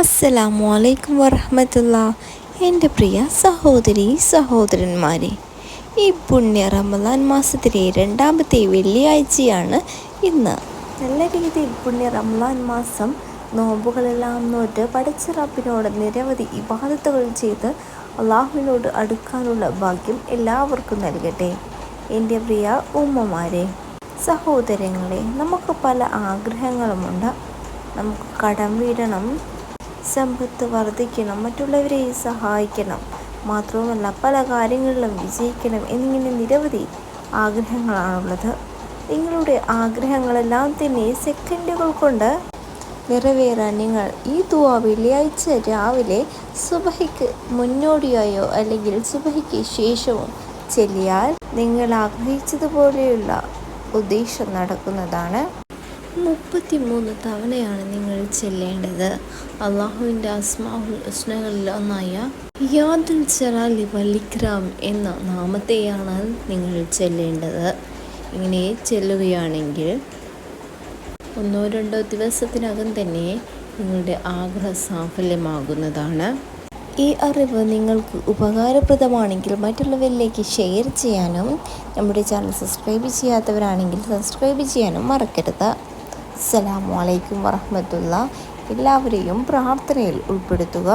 അസ്സലാമു അലൈക്കും വറഹമത്തുള്ള എന്റെ പ്രിയ സഹോദരി സഹോദരന്മാരെ ഈ പുണ്യ റമദാൻ മാസത്തിലെ രണ്ടാമത്തെ വെള്ളിയാഴ്ചയാണ് ഇന്ന്. നല്ല രീതിയിൽ പുണ്യ റമദാൻ മാസം നോമ്പുകളെല്ലാം നോറ്റ് പടച്ചിറപ്പിനോട് നിരവധി ഇബാദത്തുകൾ ചെയ്ത് അള്ളാഹുവിനോട് അടുക്കാനുള്ള ഭാഗ്യം എല്ലാവർക്കും നൽകട്ടെ. എന്റെ പ്രിയ ഉമ്മമാരെ സഹോദരങ്ങളെ നമുക്ക് പല ആഗ്രഹങ്ങളുമുണ്ട്. നമുക്ക് കടം വീടണം സമ്പത്ത് വർദ്ധിക്കണം മറ്റുള്ളവരെ സഹായിക്കണം. മാത്രവുമല്ല പല കാര്യങ്ങളിലും വിജയിക്കണം എന്നിങ്ങനെ നിരവധി ആഗ്രഹങ്ങളാണുള്ളത്. നിങ്ങളുടെ ആഗ്രഹങ്ങളെല്ലാം തന്നെ സെക്കൻഡുകൾ കൊണ്ട് നിറവേറാൻ നിങ്ങൾ ഈ തുവ വെള്ളിയാഴ്ച രാവിലെ സുബഹിക്ക് മുന്നോടിയായോ അല്ലെങ്കിൽ സുബഹിക്ക് ശേഷവും ചെല്ലിയാൽ നിങ്ങൾ ആഗ്രഹിച്ചതുപോലെയുള്ള ഉദ്ദേശം നടക്കുന്നതാണ്. മുപ്പത്തിമൂന്ന് തവണയാണ് നിങ്ങൾ ചെല്ലേണ്ടത്. അള്ളാഹുവിന്റെ അസ്മാഹുൽ ഉസ്നകളിൽ ഒന്നായ യാദുൽ ജലാലി വല്ലിക്രാം എന്ന നാമത്തെയാണ് നിങ്ങൾ ചെല്ലേണ്ടത്. ഇങ്ങനെ ചെല്ലുകയാണെങ്കിൽ ഒന്നോ രണ്ടോ ദിവസത്തിനകം തന്നെ നിങ്ങളുടെ ആഗ്രഹ സാഫല്യമാകുന്നതാണ്. ഈ അറിവ് നിങ്ങൾക്ക് ഉപകാരപ്രദമാണെങ്കിൽ മറ്റുള്ളവരിലേക്ക് ഷെയർ ചെയ്യാനും നമ്മുടെ ചാനൽ സബ്സ്ക്രൈബ് ചെയ്യാത്തവരാണെങ്കിൽ സബ്സ്ക്രൈബ് ചെയ്യാനും മറക്കരുത്. അസ്സലാമു അലൈക്കും വറഹമത്തുള്ള എല്ലാവരെയും പ്രാർത്ഥനയിൽ ഉൾപ്പെടുത്തുക.